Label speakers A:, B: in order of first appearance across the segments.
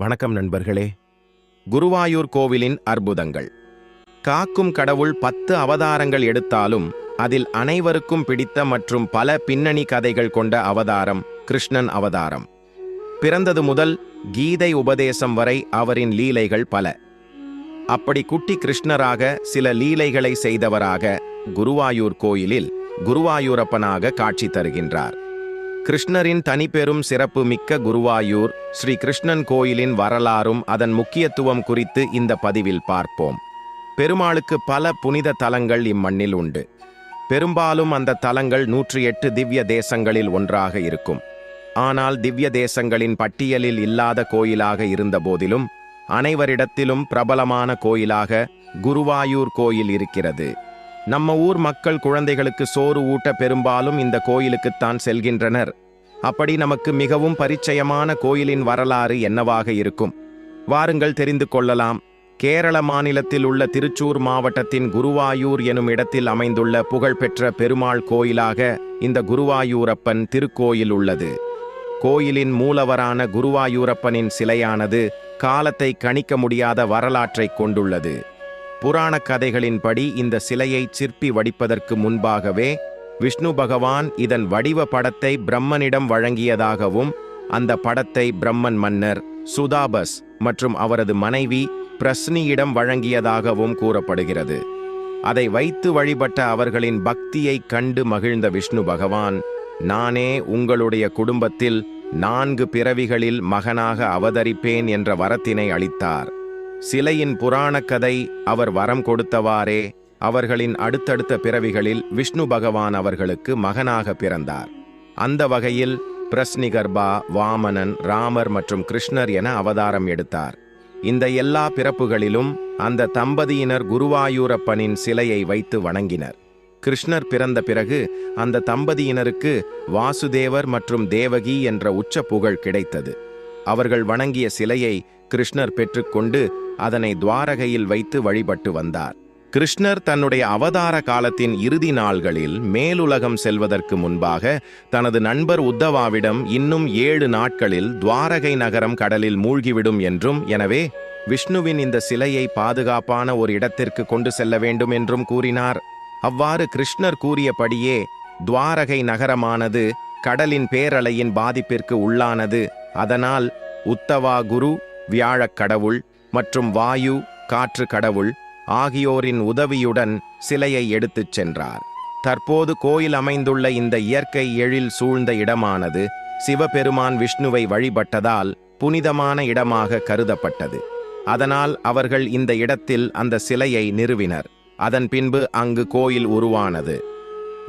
A: வணக்கம் நண்பர்களே. குருவாயூர் கோவிலின் அற்புதங்கள். காக்கும் கடவுள் பத்து அவதாரங்கள் எடுத்தாலும் அதில் அனைவருக்கும் பிடித்த மற்றும் பல பின்னணி கதைகள் கொண்ட அவதாரம் கிருஷ்ணன் அவதாரம். பிறந்தது முதல் கீதை உபதேசம் வரை அவரின் லீலைகள் பல. அப்படி குட்டி கிருஷ்ணராக சில லீலைகளை செய்தவராக குருவாயூர் கோயிலில் குருவாயூரப்பனாக காட்சி தருகின்றார். கிருஷ்ணரின் தனிப்பெரும் சிறப்பு மிக்க குருவாயூர் ஸ்ரீ கிருஷ்ணன் கோயிலின் வரலாறும் அதன் முக்கியத்துவம் குறித்து இந்த பதிவில் பார்ப்போம். பெருமாளுக்கு பல புனித தலங்கள் இம்மண்ணில் உண்டு. பெரும்பாலும் அந்த தலங்கள் நூற்றி எட்டு திவ்ய தேசங்களில் ஒன்றாக இருக்கும். ஆனால் திவ்ய தேசங்களின் பட்டியலில் இல்லாத கோயிலாக இருந்தபோதிலும் அனைவரிடத்திலும் பிரபலமான கோயிலாக குருவாயூர் கோயில் இருக்கிறது. நம்ம ஊர் மக்கள் குழந்தைகளுக்கு சோறு ஊட்ட பெரும்பாலும் இந்த கோயிலுக்குத்தான் செல்கின்றனர். அப்படி நமக்கு மிகவும் பரிச்சயமான கோயிலின் வரலாறு என்னவாக இருக்கும்? வாருங்கள் தெரிந்து கொள்ளலாம். கேரள மாநிலத்தில் உள்ள திருச்சூர் மாவட்டத்தின் குருவாயூர் எனும் இடத்தில் அமைந்துள்ள புகழ்பெற்ற பெருமாள் கோயிலாக இந்த குருவாயூரப்பன் திருக்கோயில் உள்ளது. கோயிலின் மூலவரான குருவாயூரப்பனின் சிலையானது காலத்தை கணிக்க முடியாத வரலாற்றைக் கொண்டுள்ளது. புராண கதைகளின்படி இந்த சிலையை சிற்பி வடிப்பதற்கு முன்பாகவே விஷ்ணு பகவான் இதன் வடிவ படத்தை பிரம்மனிடம் வழங்கியதாகவும் அந்த படத்தை பிரம்மன் மன்னர் சுதாபஸ் மற்றும் அவரது மனைவி பிரஸ்னியிடம் வழங்கியதாகவும் கூறப்படுகிறது. அதை வைத்து வழிபட்ட அவர்களின் பக்தியை கண்டு மகிழ்ந்த விஷ்ணு பகவான் நானே உங்களுடைய குடும்பத்தில் நான்கு பிறவிகளில் மகனாக அவதரிப்பேன் என்ற வரத்தினை அளித்தார். சிலையின் புராணக் கதை அவர் வரம் கொடுத்தவாறே அவர்களின் அடுத்தடுத்த பிறவிகளில் விஷ்ணு பகவான் அவர்களுக்கு மகனாக பிறந்தார். அந்த வகையில் பிரஸ்னிகர்பா வாமனன் ராமர் மற்றும் கிருஷ்ணர் என அவதாரம் எடுத்தார். இந்த எல்லா பிறப்புகளிலும் அந்த தம்பதியினர் குருவாயூரப்பனின் சிலையை வைத்து வணங்கினர். கிருஷ்ணர் பிறந்த பிறகு அந்த தம்பதியினருக்கு வாசுதேவர் மற்றும் தேவகி என்ற உச்ச புகழ் கிடைத்தது. அவர்கள் வணங்கிய சிலையை கிருஷ்ணர் பெற்றுக்கொண்டு அதனை துவாரகையில் வைத்து வழிபட்டு வந்தார். கிருஷ்ணர் தன்னுடைய அவதார காலத்தின் இறுதி நாள்களில் மேலுலகம் செல்வதற்கு முன்பாக தனது நண்பர் உத்தவாவிடம் இன்னும் ஏழு நாட்களில் துவாரகை நகரம் கடலில் மூழ்கிவிடும் என்றும் எனவே விஷ்ணுவின் இந்த சிலையை பாதுகாப்பான ஒரு இடத்திற்கு கொண்டு செல்ல வேண்டும் என்றும் கூறினார். அவ்வாறு கிருஷ்ணர் கூறியபடியே துவாரகை நகரமானது கடலின் பேரலையின் பாதிப்பிற்கு உள்ளானது. அதனால் உத்தவா குரு வியாழக் கடவுள் மற்றும் வாயு காற்று கடவுள் ஆகியோரின் உதவியுடன் சிலையை எடுத்துச் சென்றார். தற்போது கோயில் அமைந்துள்ள இந்த இயற்கை எழில் சூழ்ந்த இடமானது சிவபெருமான் விஷ்ணுவை வழிபட்டதால் புனிதமான இடமாக கருதப்பட்டது. அதனால் அவர்கள் இந்த இடத்தில் அந்த சிலையை நிறுவினர். அதன் பின்பு அங்கு கோயில் உருவானது.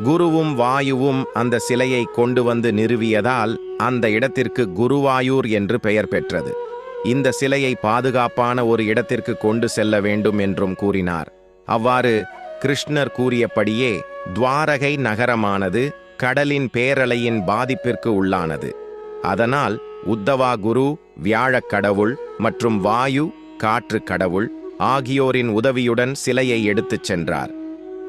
A: குருவும் வாயுவும் அந்த சிலையை கொண்டு வந்து நிறுவியதால் அந்த இடத்திற்கு குருவாயூர் என்று பெயர் பெற்றது. இந்த சிலையை பாதுகாப்பான ஒரு இடத்திற்கு கொண்டு செல்ல வேண்டும் என்றும் கூறினார். அவ்வாறு கிருஷ்ணர் கூறியபடியே துவாரகை நகரமானது கடலின் பேரலையின் பாதிப்பிற்கு உள்ளானது. அதனால் உத்தவா குரு வியாழக் கடவுள் மற்றும் வாயு காற்று கடவுள் ஆகியோரின் உதவியுடன் சிலையை எடுத்துச் சென்றார்.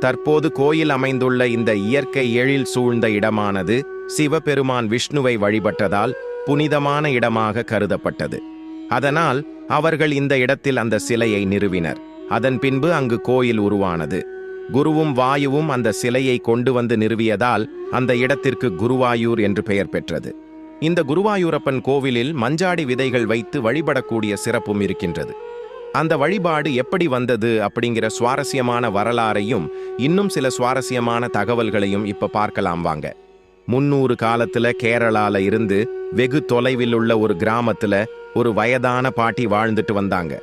A: தற்போது கோயில் அமைந்துள்ள இந்த இயற்கை எழில் சூழ்ந்த இடமானது சிவபெருமான் விஷ்ணுவை வழிபட்டதால் புனிதமான இடமாக கருதப்பட்டது. அதனால் அவர்கள் இந்த இடத்தில் அந்த சிலையை நிறுவினர். அதன் பின்பு அங்கு கோயில் உருவானது. குருவும் வாயுவும் அந்த சிலையை கொண்டு வந்து நிறுவியதால் அந்த இடத்திற்கு குருவாயூர் என்று பெயர் பெற்றது. இந்த குருவாயூரப்பன் கோவிலில் மஞ்சாடி விதைகள் வைத்து வழிபடக்கூடிய சிறப்பும் இருக்கின்றது. அந்த வழிபாடு எப்படி வந்தது அப்படிங்கிற சுவாரஸ்யமான வரலாறையும் இன்னும் சில சுவாரஸ்யமான தகவல்களையும் இப்ப பார்க்கலாம் வாங்க. முன்னூறு காலத்துல கேரளால இருந்து வெகு தொலைவில் உள்ள ஒரு கிராமத்துல ஒரு வயதான பாட்டி வாழ்ந்துட்டு வந்தாங்க.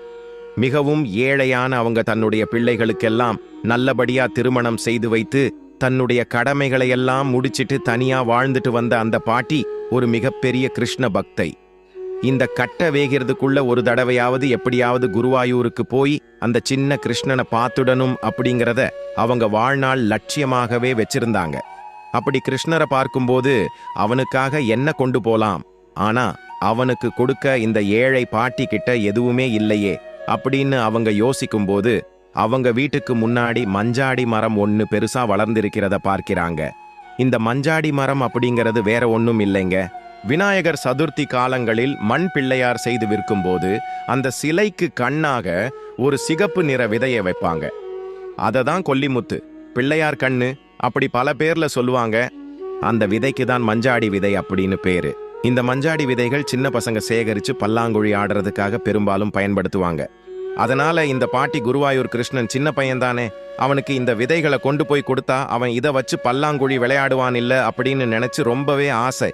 A: மிகவும் ஏழையான அவங்க தன்னுடைய பிள்ளைகளுக்கெல்லாம் நல்லபடியா திருமணம் செய்து வைத்து தன்னுடைய கடமைகளை எல்லாம் முடிச்சிட்டு தனியா வாழ்ந்துட்டு வந்த அந்த பாட்டி ஒரு மிகப்பெரிய கிருஷ்ண பக்தை. இந்த கட்ட வேகிறதுக்குள்ள ஒரு தடவையாவது எப்படியாவது குருவாயூருக்கு போய் அந்த சின்ன கிருஷ்ணனை பார்த்துடணும் அப்படிங்கிறத அவங்க வாழ்நாள் லட்சியமாகவே வச்சிருந்தாங்க. அப்படி கிருஷ்ணரை பார்க்கும்போது அவனுக்காக என்ன கொண்டு போலாம்? ஆனா அவனுக்கு கொடுக்க இந்த ஏழை பாட்டி கிட்ட எதுவுமே இல்லையே அப்படின்னு அவங்க யோசிக்கும்போது அவங்க வீட்டுக்கு முன்னாடி மஞ்சாடி மரம் ஒன்னு பெருசா வளர்ந்திருக்கிறத பார்க்கிறாங்க. இந்த மஞ்சாடி மரம் அப்படிங்கிறது வேற ஒன்றும் இல்லைங்க. விநாயகர் சதுர்த்தி காலங்களில் மண் பிள்ளையார் செய்து விற்கும்போது அந்த சிலைக்கு கண்ணாக ஒரு சிகப்பு நிற விதையை வைப்பாங்க. அதை தான் கொல்லிமுத்து. பிள்ளையார் கண்ணு. அப்படி பல பேர்ல சொல்லுவாங்க அந்த விதைக்கு தான் மஞ்சாடி விதை அப்படின்னு பேரு. இந்த மஞ்சாடி விதைகள் சின்ன பசங்க சேகரிச்சு பல்லாங்குழி ஆடுறதுக்காக பெரும்பாலும் பயன்படுத்துவாங்க. அதனால இந்த பாட்டி குருவாயூர் கிருஷ்ணன் சின்ன பையன்தானே அவனுக்கு இந்த விதைகளை கொண்டு போய் கொடுத்தா அவன் இதை வச்சு பல்லாங்குழி விளையாடுவான் இல்லை அப்படின்னு நினைச்சு ரொம்பவே ஆசை.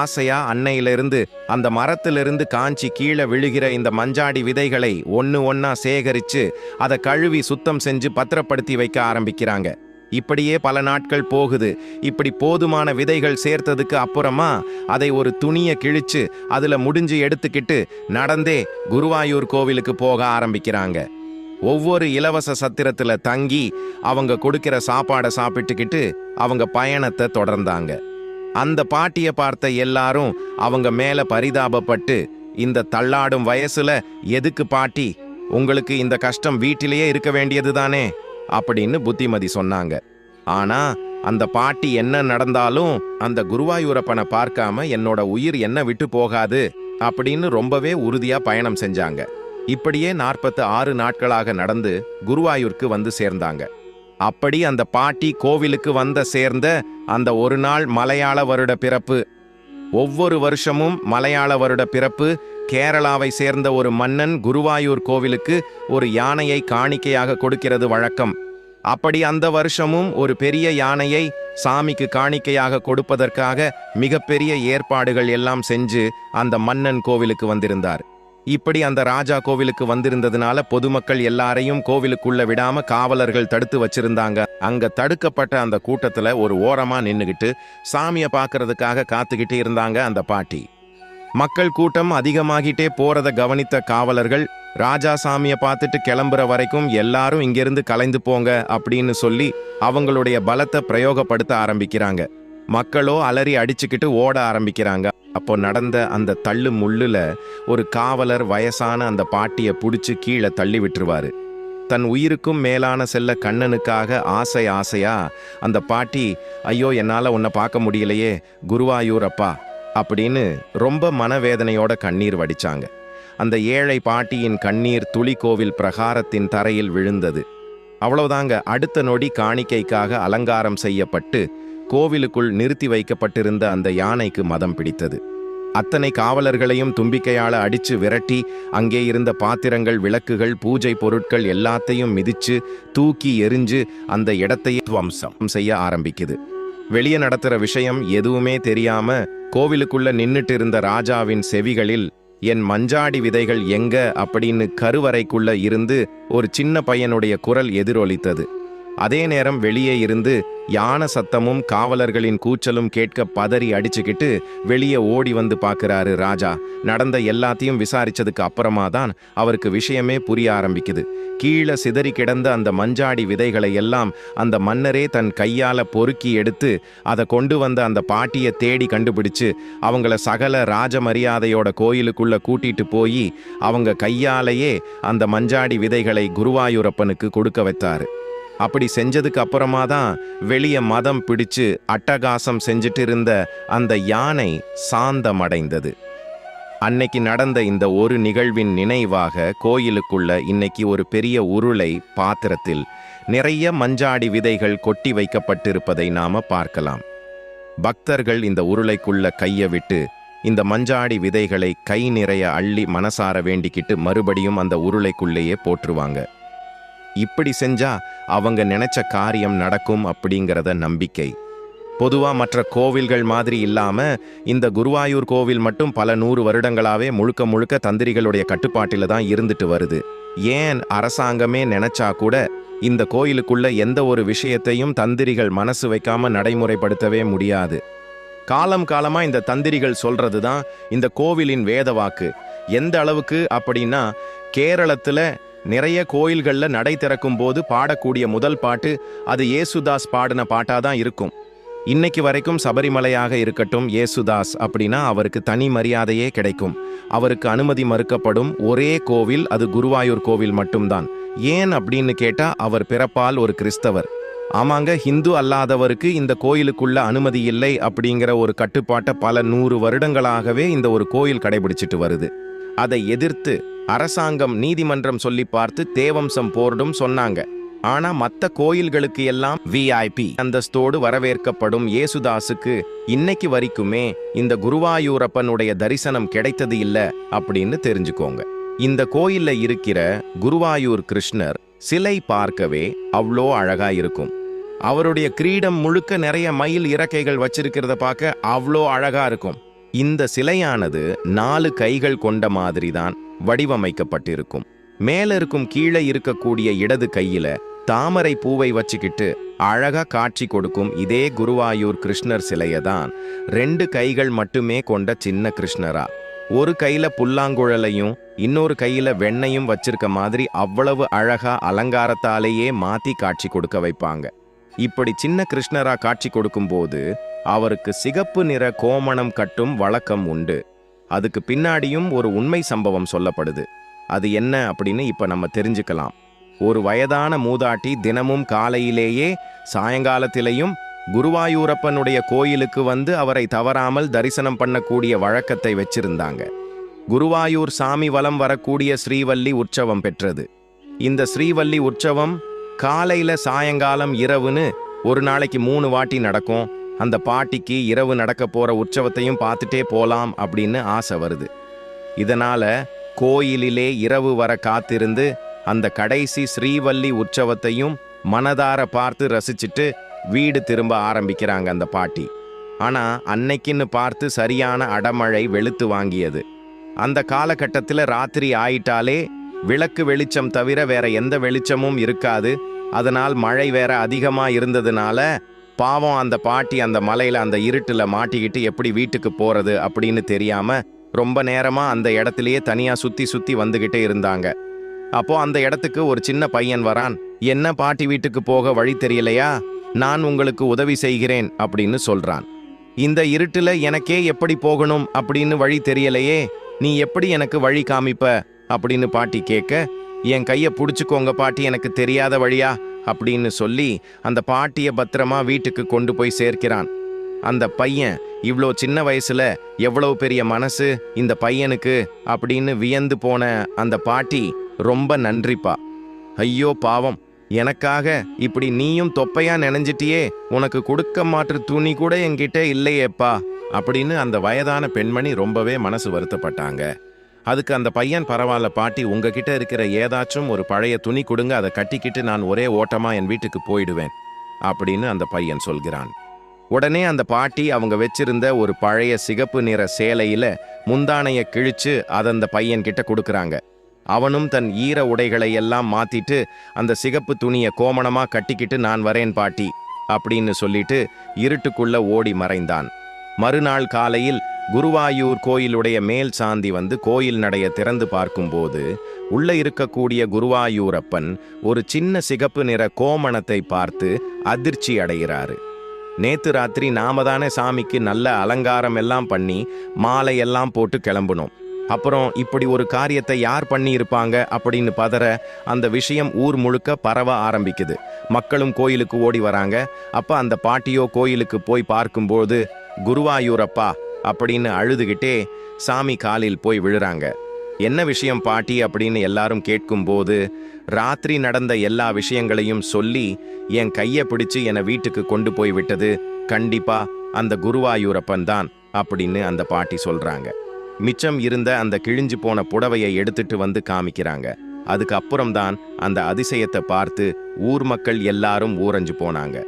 A: ஆசையா அன்னையிலிருந்து அந்த மரத்திலிருந்து காஞ்சி கீழே விழுகிற இந்த மஞ்சாடி விதைகளை ஒன்று ஒன்றா சேகரித்து அதை கழுவி சுத்தம் செஞ்சு பத்திரப்படுத்தி வைக்க ஆரம்பிக்கிறாங்க. இப்படியே பல நாட்கள் போகுது. இப்படி போதுமான விதைகள் சேர்த்ததுக்கு அப்புறமா அதை ஒரு துணியை கிழிச்சு அதில் முடிஞ்சு எடுத்துக்கிட்டு நடந்தே குருவாயூர் கோவிலுக்கு போக ஆரம்பிக்கிறாங்க. ஒவ்வொரு இலவச சத்திரத்தில் தங்கி அவங்க கொடுக்கிற சாப்பாடை சாப்பிட்டுக்கிட்டு அவங்க பயணத்தை தொடர்ந்தாங்க. அந்த பாட்டியை பார்த்த எல்லாரும் அவங்க மேலே பரிதாபப்பட்டு இந்த தள்ளாடும் வயசுல எதுக்கு பாட்டி? உங்களுக்கு இந்த கஷ்டம் வீட்டிலேயே இருக்க வேண்டியது தானே அப்படின்னு புத்திமதி சொன்னாங்க. ஆனா அந்த பாட்டி என்ன நடந்தாலும் அந்த குருவாயூரப்பனை பார்க்காம என்னோட உயிர் என்ன விட்டு போகாது அப்படின்னு ரொம்பவே உறுதியா பயணம் செஞ்சாங்க. இப்படியே நாற்பத்து ஆறு நாட்களாக நடந்து குருவாயூருக்கு வந்து சேர்ந்தாங்க. அப்படி அந்த பாட்டி கோவிலுக்கு வந்த சேர்ந்த அந்த ஒரு நாள் மலையாள வருட பிறப்பு. ஒவ்வொரு வருஷமும் மலையாள வருட பிறப்பு. கேரளாவை சேர்ந்த ஒரு மன்னன் குருவாயூர் கோவிலுக்கு ஒரு யானையை காணிக்கையாக கொடுக்கிறது வழக்கம். அப்படி அந்த வருஷமும் ஒரு பெரிய யானையை சாமிக்கு காணிக்கையாக கொடுப்பதற்காக மிகப்பெரிய ஏற்பாடுகள் எல்லாம் செஞ்சு அந்த மன்னன் கோவிலுக்கு வந்திருந்தார். இப்படி அந்த ராஜா கோவிலுக்கு வந்திருந்ததுனால பொதுமக்கள் எல்லாரையும் கோவிலுக்குள்ள விடாம காவலர்கள் தடுத்து வச்சிருந்தாங்க. அங்க தடுக்கப்பட்ட அந்த கூட்டத்துல ஒரு ஓரமா நின்னுகிட்டு சாமியை பார்க்கறதுக்காக காத்துக்கிட்டு இருந்தாங்க அந்த பாட்டி. மக்கள் கூட்டம் அதிகமாகிட்டே போறத கவனித்த காவலர்கள் ராஜா சாமியை பார்த்துட்டு கிளம்புற வரைக்கும் எல்லாரும் இங்கிருந்து கலைந்து போங்க அப்படின்னு சொல்லி அவங்களுடைய பலத்தை பிரயோகப்படுத்த ஆரம்பிக்கிறாங்க. மக்களோ அலறி அடிச்சுக்கிட்டு ஓட ஆரம்பிக்கிறாங்க. அப்போ நடந்த அந்த தள்ளு முள்ளுல ஒரு காவலர் வயசான அந்த பாட்டியை பிடிச்சி கீழே தள்ளி விட்டுருவாரு. தன் உயிருக்கும் மேலான செல்ல கண்ணனுக்காக ஆசை ஆசையா அந்த பாட்டி ஐயோ என்னால் உன்னை பார்க்க முடியலையே குருவாயூர் அப்பா அப்படின்னு ரொம்ப மனவேதனையோட கண்ணீர் வடிச்சாங்க. அந்த ஏழை பாட்டியின் கண்ணீர் துளிக்கோவில் பிரகாரத்தின் தரையில் விழுந்தது. அவ்வளவுதாங்க அடுத்த நொடி காணிக்கைக்காக அலங்காரம் செய்யப்பட்டு கோவிலுக்குள் நிறுத்தி வைக்கப்பட்டிருந்த அந்த யானைக்கு மதம் பிடித்தது. அத்தனை காவலர்களையும் தும்பிக்கையால அடிச்சு விரட்டி அங்கே இருந்த பாத்திரங்கள் விளக்குகள் பூஜை பொருட்கள் எல்லாத்தையும் மிதிச்சு தூக்கி எரிஞ்சு அந்த இடத்தையே துவம்சம் செய்ய ஆரம்பிக்குது. வெளியே நடத்துற விஷயம் எதுவுமே தெரியாம கோவிலுக்குள்ள நின்னுட்டு இருந்த ராஜாவின் செவிகளில் என் மஞ்சாடி விதைகள் எங்க? அப்படின்னு கருவறைக்குள்ள இருந்து ஒரு சின்ன பையனுடைய குரல் எதிரொலித்தது. அதே நேரம் வெளியே இருந்து யானை சத்தமும் காவலர்களின் கூச்சலும் கேட்க பதறி அடிச்சுக்கிட்டு வெளியே ஓடி வந்து பார்க்குறாரு ராஜா. நடந்த எல்லாத்தையும் விசாரிச்சதுக்கு அப்புறமா தான் அவருக்கு விஷயமே புரிய ஆரம்பிக்குது. கீழே சிதறி கிடந்த அந்த மஞ்சாடி விதைகளை எல்லாம் அந்த மன்னரே தன் கையால பொறுக்கி எடுத்து அதை கொண்டு வந்த அந்த பாட்டியை தேடி கண்டுபிடிச்சு அவங்கள சகல ராஜ மரியாதையோட கோயிலுக்குள்ள கூட்டிட்டு போய் அவங்க கையாலேயே அந்த மஞ்சாடி விதைகளை குருவாயூரப்பனுக்கு கொடுக்க வைத்தாரு. அப்படி செஞ்சதுக்கு அப்புறமா தான் வெளியே மதம் பிடிச்சு அட்டகாசம் செஞ்சுட்டு இருந்த அந்த யானை சாந்தமடைந்தது. அன்னைக்கு நடந்த இந்த ஒரு நிகழ்வின் நினைவாக கோயிலுக்குள்ள இன்னைக்கு ஒரு பெரிய உருளை பாத்திரத்தில் நிறைய மஞ்சாடி விதைகள் கொட்டி வைக்கப்பட்டிருப்பதை நாம பார்க்கலாம். பக்தர்கள் இந்த உருளைக்குள்ள கைய விட்டு இந்த மஞ்சாடி விதைகளை கை நிறைய அள்ளி மனசார வேண்டிக்கிட்டு மறுபடியும் அந்த உருளைக்குள்ளேயே போற்றுவாங்க. இப்படி செஞ்சா அவங்க நினைச்ச காரியம் நடக்கும் அப்படிங்கிறத நம்பிக்கை. பொதுவா மற்ற கோவில்கள் மாதிரி இல்லாம இந்த குருவாயூர் கோவில் மட்டும் பல நூறு வருடங்களாவே முழுக்க முழுக்க தந்திரிகளுடைய கட்டுப்பாட்டில தான் இருந்துட்டு வருது. ஏன் அரசாங்கமே நினைச்சா கூட இந்த கோயிலுக்குள்ள எந்த ஒரு விஷயத்தையும் தந்திரிகள் மனசு வைக்காம நடைமுறைப்படுத்தவே முடியாது. காலம் காலமா இந்த தந்திரிகள் சொல்றது தான் இந்த கோவிலின் வேத வாக்கு எந்த அளவுக்கு அப்படின்னா கேரளத்துல நிறைய கோயில்களில் நடை திறக்கும் போது பாடக்கூடிய முதல் பாட்டு அது ஏசுதாஸ் பாடின பாட்டாக தான் இருக்கும். இன்னைக்கு வரைக்கும் சபரிமலையாக இருக்கட்டும் ஏசுதாஸ் அப்படின்னா அவருக்கு தனி மரியாதையே கிடைக்கும். அவருக்கு அனுமதி மறுக்கப்படும் ஒரே கோவில் அது குருவாயூர் கோவில் மட்டும்தான். ஏன் அப்படின்னு கேட்டால் அவர் பிறப்பால் ஒரு கிறிஸ்தவர். ஆமாங்க ஹிந்து அல்லாதவருக்கு இந்த கோயிலுக்குள்ள அனுமதி இல்லை அப்படிங்கிற ஒரு கட்டுப்பாட்டை பல நூறு வருடங்களாகவே இந்த ஒரு கோயில் கடைபிடிச்சிட்டு வருது. அதை எதிர்த்து அரசாங்கம் நீதிமன்றம் சொல்லி பார்த்து தேவம்சம் போர்டும் சொன்னாங்க. ஆனா மத்த கோயில்களுக்கு எல்லாம் விஐபி அந்தஸ்தோடு வரவேற்கப்படும் இயேசுதாசுக்கு இன்னைக்கு வரைக்குமே இந்த குருவாயூரப்பனுடைய தரிசனம் கிடைத்தது இல்ல அப்படின்னு தெரிஞ்சுக்கோங்க. இந்த கோயில்ல இருக்கிற குருவாயூர் கிருஷ்ணர் சிலை பார்க்கவே அவ்வளோ அழகா இருக்கும். அவருடைய கிரீடம் முழுக்க நிறைய மயில் இறக்கைகள் வச்சிருக்கிறத பார்க்க அவ்வளோ அழகா இருக்கும். இந்த சிலையானது நாலு கைகள் கொண்ட மாதிரி தான் வடிவமைக்கப்பட்டிருக்கும். மேல இருக்கும் கீழே இருக்கக்கூடிய இடது கையில தாமரை பூவை வச்சுக்கிட்டு அழகா காட்சி கொடுக்கும் இதே குருவாயூர் கிருஷ்ணர் சிலையை தான் ரெண்டு கைகள் மட்டுமே கொண்ட சின்ன கிருஷ்ணரா. ஒரு கையில புல்லாங்குழலையும் இன்னொரு கையில வெண்ணையும் வச்சிருக்க மாதிரி அவ்வளவு அழகா அலங்காரத்தாலேயே மாத்தி காட்சி கொடுக்க வைப்பாங்க. இப்படி சின்ன கிருஷ்ணரா காட்சி கொடுக்கும்போது அவருக்கு சிகப்பு நிற கோமணம் கட்டும் வழக்கம் உண்டு. அதுக்கு பின்னாடியும் ஒரு உண்மை சம்பவம் சொல்லப்படுது. அது என்ன அப்படின்னு இப்ப நம்ம தெரிஞ்சுக்கலாம். ஒரு வயதான மூதாட்டி தினமும் காலையிலேயே சாயங்காலத்திலையும் குருவாயூரப்பனுடைய கோயிலுக்கு வந்து அவரை தவறாமல் தரிசனம் பண்ணக்கூடிய வழக்கத்தை வச்சிருந்தாங்க. குருவாயூர் சாமி வலம் வரக்கூடிய ஸ்ரீவல்லி உற்சவம் பெற்றது. இந்த ஸ்ரீவல்லி உற்சவம் காலையில சாயங்காலம் இரவுன்னு ஒரு நாளைக்கு மூணு வாட்டி நடக்கும். அந்த பாட்டிக்கு இரவு நடக்க போற உற்சவத்தையும் பார்த்துட்டே போலாம் அப்படின்னு ஆசை வருது. இதனால கோயிலிலே இரவு வர காத்திருந்து அந்த கடைசி ஸ்ரீவல்லி உற்சவத்தையும் மனதார பார்த்து ரசிச்சிட்டு வீடு திரும்ப ஆரம்பிக்கிறாங்க அந்த பாட்டி. ஆனா அன்னைக்குன்னு பார்த்து சரியான அடமழை வெளுத்து வாங்கியது. அந்த காலகட்டத்தில் ராத்திரி ஆயிட்டாலே விளக்கு வெளிச்சம் தவிர வேற எந்த வெளிச்சமும் இருக்காது. அதனால் மழை வேற அதிகமாக இருந்ததுனால பாவம் அந்த பாட்டி அந்த மலையில் அந்த இருட்டில் மாட்டிக்கிட்டு எப்படி வீட்டுக்கு போகிறது அப்படின்னு தெரியாமல் ரொம்ப நேரமாக அந்த இடத்துலையே தனியாக சுற்றி சுற்றி வந்துக்கிட்டே இருந்தாங்க. அப்போது அந்த இடத்துக்கு ஒரு சின்ன பையன் வரான். என்ன பாட்டி வீட்டுக்கு போக வழி தெரியலையா? நான் உங்களுக்கு உதவி செய்கிறேன் அப்படின்னு சொல்கிறான் இந்த இருட்டில் எனக்கே எப்படி போகணும்? அப்படின்னு வழி தெரியலையே. நீ எப்படி எனக்கு வழி காமிப்ப? அப்படின்னு பாட்டி கேட்க என் கையை பிடிச்சிக்கோங்க பாட்டி எனக்கு தெரியாத வழியா அப்படின்னு சொல்லி அந்த பாட்டியை பத்திரமா வீட்டுக்கு கொண்டு போய் சேர்க்கிறான். அந்த பையன் இவ்வளோ சின்ன வயசுல எவ்வளோ பெரிய மனசு இந்த பையனுக்கு அப்படின்னு வியந்து போன அந்த பாட்டி ரொம்ப நன்றிப்பா. ஐயோ பாவம் எனக்காக இப்படி நீயும் தொப்பையா நினைஞ்சிட்டியே உனக்கு கொடுக்க மாற்று துணி கூட என்கிட்ட இல்லையேப்பா அப்படின்னு அந்த வயதான பெண்மணி ரொம்பவே மனசு வருத்தப்பட்டாங்க. அதுக்கு அந்த பையன் பரவாயில்ல பாட்டி உங்ககிட்ட இருக்கிற ஏதாச்சும் ஒரு பழைய துணி கொடுங்க அதை கட்டிக்கிட்டு நான் ஒரே ஓட்டமா என் வீட்டுக்கு போயிடுவேன் அப்படின்னு அந்த பையன் சொல்கிறான். உடனே அந்த பாட்டி அவங்க வச்சிருந்த ஒரு பழைய சிகப்பு நிற சேலையில முந்தானைய கிழிச்சு அதை அந்த பையன் கிட்ட கொடுக்கறாங்க. அவனும் தன் ஈர உடைகளை எல்லாம் மாத்திட்டு அந்த சிகப்பு துணியை கோமணமா கட்டிக்கிட்டு நான் வரேன் பாட்டி அப்படின்னு சொல்லிட்டு இருட்டுக்குள்ள ஓடி மறைந்தான். மறுநாள் காலையில் குருவாயூர் கோயிலுடைய மேல் சாந்தி வந்து கோயில் நடைய திறந்து பார்க்கும்போது உள்ளே இருக்கக்கூடிய குருவாயூரப்பன் ஒரு சின்ன சிகப்பு நிற கோமணத்தை பார்த்து அதிர்ச்சி அடைகிறாரு. நேத்து ராத்திரி நாம தானே சாமிக்கு நல்ல அலங்காரம் எல்லாம் பண்ணி மாலை எல்லாம் போட்டு கிளம்புனோம். அப்புறம் இப்படி ஒரு காரியத்தை யார் பண்ணி இருப்பாங்க அப்படின்னு பதற அந்த விஷயம் ஊர் முழுக்க பரவ ஆரம்பிக்குது. மக்களும் கோயிலுக்கு ஓடி வராங்க. அப்ப அந்த பாட்டியோ கோயிலுக்கு போய் பார்க்கும்போது குருவாயூரப்பா அப்படின்னு அழுதுகிட்டே சாமி காலில் போய் விழுறாங்க. என்ன விஷயம் பாட்டி அப்படின்னு எல்லாரும் கேட்கும்போது ராத்திரி நடந்த எல்லா விஷயங்களையும் சொல்லி என் கையை பிடிச்சு என்னை வீட்டுக்கு கொண்டு போய் விட்டது. கண்டிப்பா அந்த குருவாயூரப்பன் தான் அப்படின்னு அந்த பாட்டி சொல்றாங்க. மிச்சம் இருந்த அந்த கிழிஞ்சு போன புடவையை எடுத்துட்டு வந்து காமிக்கிறாங்க. அதுக்கப்புறம்தான் அந்த அதிசயத்தை பார்த்து ஊர் மக்கள் எல்லாரும் ஊரஞ்சு போனாங்க.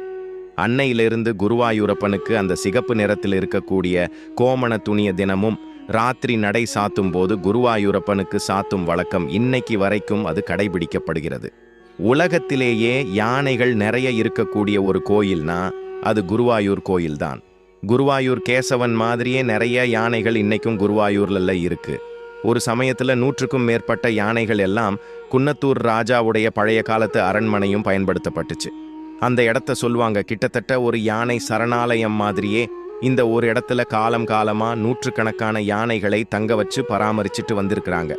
A: அன்னையிலிருந்து குருவாயூரப்பனுக்கு அந்த சிகப்பு நிறத்தில் இருக்கக்கூடிய கோமண துணிய தினமும் ராத்திரி நடை சாத்தும் போது குருவாயூரப்பனுக்கு சாத்தும் வழக்கம் இன்னைக்கு வரைக்கும் அது கடைபிடிக்கப்படுகிறது. உலகத்திலேயே யானைகள் நிறைய இருக்கக்கூடிய ஒரு கோயில்னா அது குருவாயூர் கோயில்தான். குருவாயூர் கேசவன் மாதிரியே நிறைய யானைகள் இன்னைக்கும் குருவாயூர்ல இருக்கு. ஒரு சமயத்துல நூற்றுக்கும் மேற்பட்ட யானைகள் எல்லாம் குன்னத்தூர் ராஜாவுடைய பழைய காலத்து அரண்மனையும் பயன்படுத்தப்பட்டுச்சு. அந்த இடத்த சொல்லுவாங்க. கிட்டத்தட்ட ஒரு யானை சரணாலயம் மாதிரியே இந்த ஒரு இடத்துல காலம் காலமா நூற்றுக்கணக்கான யானைகளை தங்க வச்சு பராமரிச்சுட்டு வந்திருக்கிறாங்க.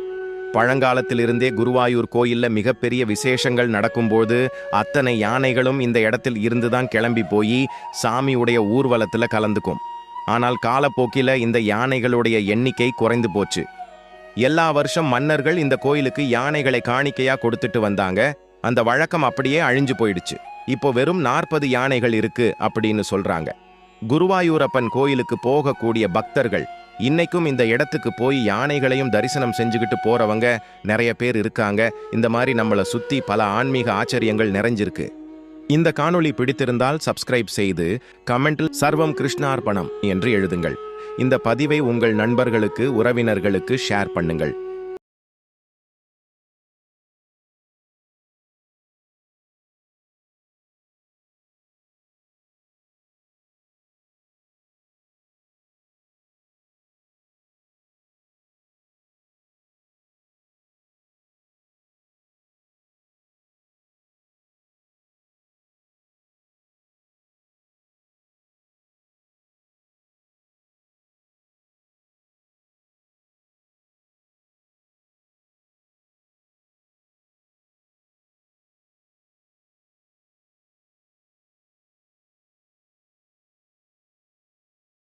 A: பழங்காலத்திலிருந்தே குருவாயூர் கோயில்ல மிகப்பெரிய விசேஷங்கள் நடக்கும்போது அத்தனை யானைகளும் இந்த இடத்தில் இருந்துதான் கிளம்பி போய் சாமியுடைய ஊர்வலத்துல கலந்துக்கும். ஆனால் காலப்போக்கில இந்த யானைகளுடைய எண்ணிக்கை குறைந்து போச்சு. எல்லா வருஷம் மன்னர்கள் இந்த கோயிலுக்கு யானைகளை காணிக்கையா கொடுத்துட்டு வந்தாங்க. அந்த வழக்கம் அப்படியே அழிஞ்சு போயிடுச்சு. இப்போ வெறும் நாற்பது யானைகள் இருக்கு அப்படின்னு சொல்றாங்க. குருவாயூரப்பன் கோயிலுக்கு போகக்கூடிய பக்தர்கள் இன்னைக்கும் இந்த இடத்துக்கு போய் யானைகளையும் தரிசனம் செஞ்சுக்கிட்டு போறவங்க நிறைய பேர் இருக்காங்க. இந்த மாதிரி நம்மளை சுத்தி பல ஆன்மீக ஆச்சரியங்கள் நிறைஞ்சிருக்கு. இந்த காணொளி பிடித்திருந்தால் சப்ஸ்கிரைப் செய்து கமெண்டில் சர்வம் கிருஷ்ணார்ப்பணம் என்று எழுதுங்கள். இந்த பதிவை உங்கள் நண்பர்களுக்கு உறவினர்களுக்கு ஷேர் பண்ணுங்கள்.